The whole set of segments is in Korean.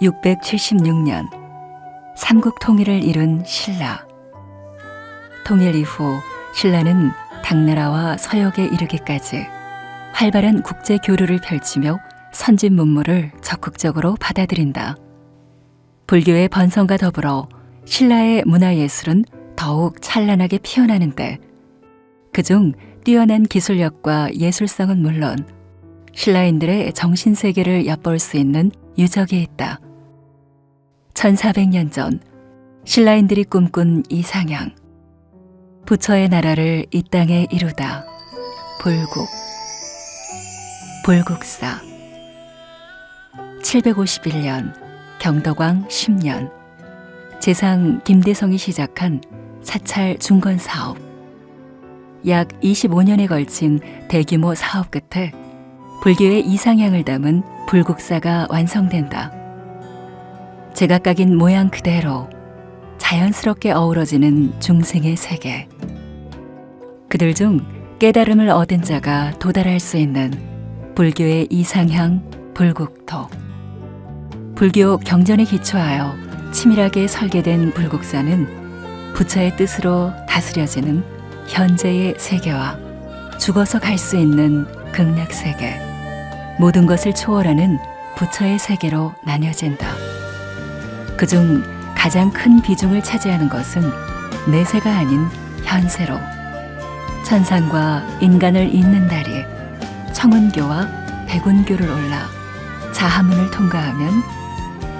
676년 삼국 통일을 이룬 신라. 통일 이후 신라는 당나라와 서역에 이르기까지 활발한 국제 교류를 펼치며 선진 문물을 적극적으로 받아들인다. 불교의 번성과 더불어 신라의 문화예술은 더욱 찬란하게 피어나는데 그중 뛰어난 기술력과 예술성은 물론 신라인들의 정신세계를 엿볼 수 있는 유적이 있다. 1400년 전 신라인들이 꿈꾼 이상향. 부처의 나라를 이 땅에 이루다. 불국. 불국사. 751년 경덕왕 10년. 재상 김대성이 시작한 사찰 중건 사업. 약 25년에 걸친 대규모 사업 끝에 불교의 이상향을 담은 불국사가 완성된다. 제각각인 모양 그대로 자연스럽게 어우러지는 중생의 세계. 그들 중 깨달음을 얻은 자가 도달할 수 있는 불교의 이상향 불국토. 불교 경전에 기초하여 치밀하게 설계된 불국사는 부처의 뜻으로 다스려지는 현재의 세계와 죽어서 갈 수 있는 극락 세계, 모든 것을 초월하는 부처의 세계로 나뉘어진다. 그중 가장 큰 비중을 차지하는 것은 내세가 아닌 현세로 천상과 인간을 잇는 다리 청운교와 백운교를 올라 자하문을 통과하면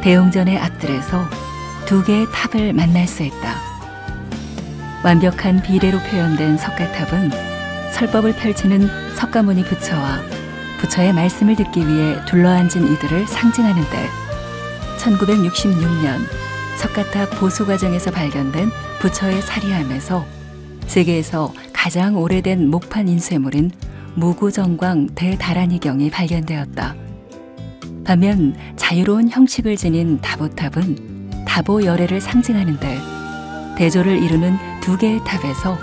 대웅전의 앞들에서 두 개의 탑을 만날 수 있다. 완벽한 비례로 표현된 석가탑은 설법을 펼치는 석가모니 부처와 부처의 말씀을 듣기 위해 둘러앉은 이들을 상징하는데 1966년 석가탑 보수 과정에서 발견된 부처의 사리함에서 세계에서 가장 오래된 목판 인쇄물인 무구정광 대다란이경이 발견되었다. 반면 자유로운 형식을 지닌 다보탑은 다보 열애를 상징하는데 대조를 이루는 두 개의 탑에서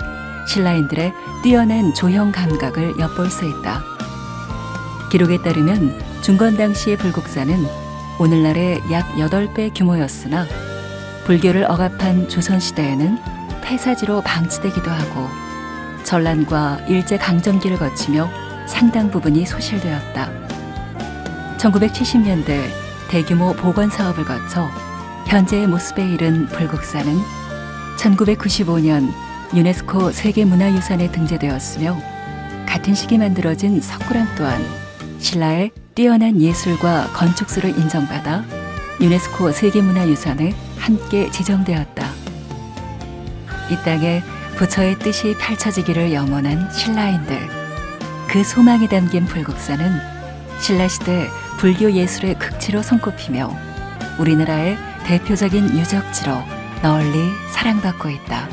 신라인들의 뛰어난 조형 감각을 엿볼 수 있다. 기록에 따르면 중건 당시의 불국사는 오늘날의 약 8배 규모였으나 불교를 억압한 조선시대에는 폐사지로 방치되기도 하고 전란과 일제 강점기를 거치며 상당 부분이 소실되었다. 1970년대 대규모 복원 사업을 거쳐 현재의 모습에 이른 불국사는 1995년 유네스코 세계문화유산에 등재되었으며 같은 시기 만들어진 석굴암 또한 신라의 뛰어난 예술과 건축수를 인정받아 유네스코 세계문화유산에 함께 지정되었다. 이 땅에 부처의 뜻이 펼쳐지기를 염원한 신라인들. 그 소망이 담긴 불국사는 신라시대 불교 예술의 극치로 손꼽히며 우리나라의 대표적인 유적지로 널리 사랑받고 있다.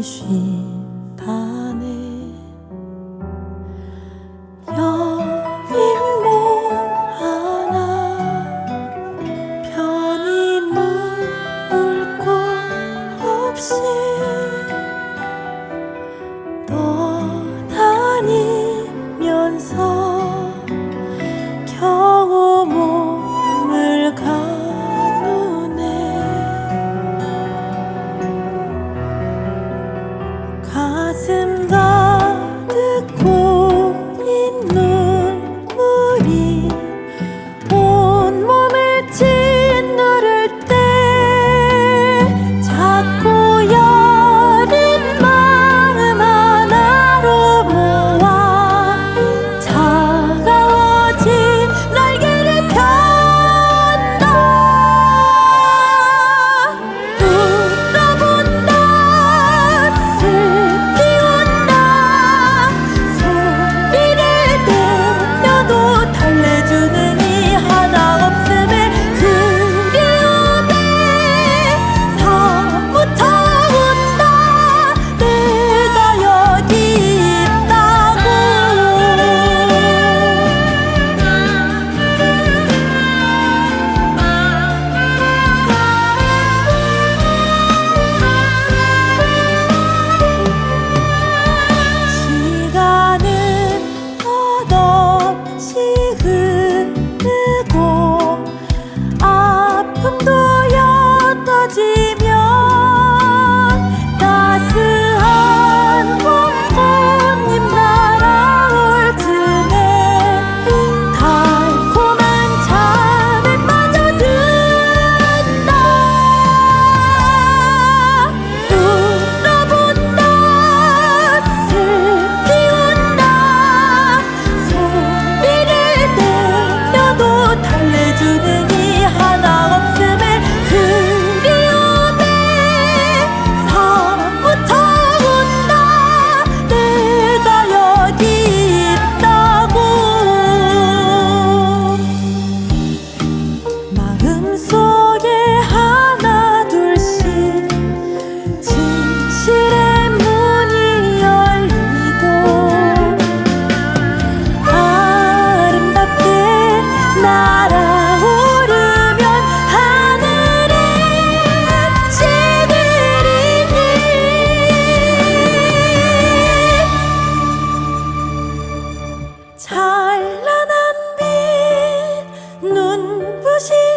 继续 주신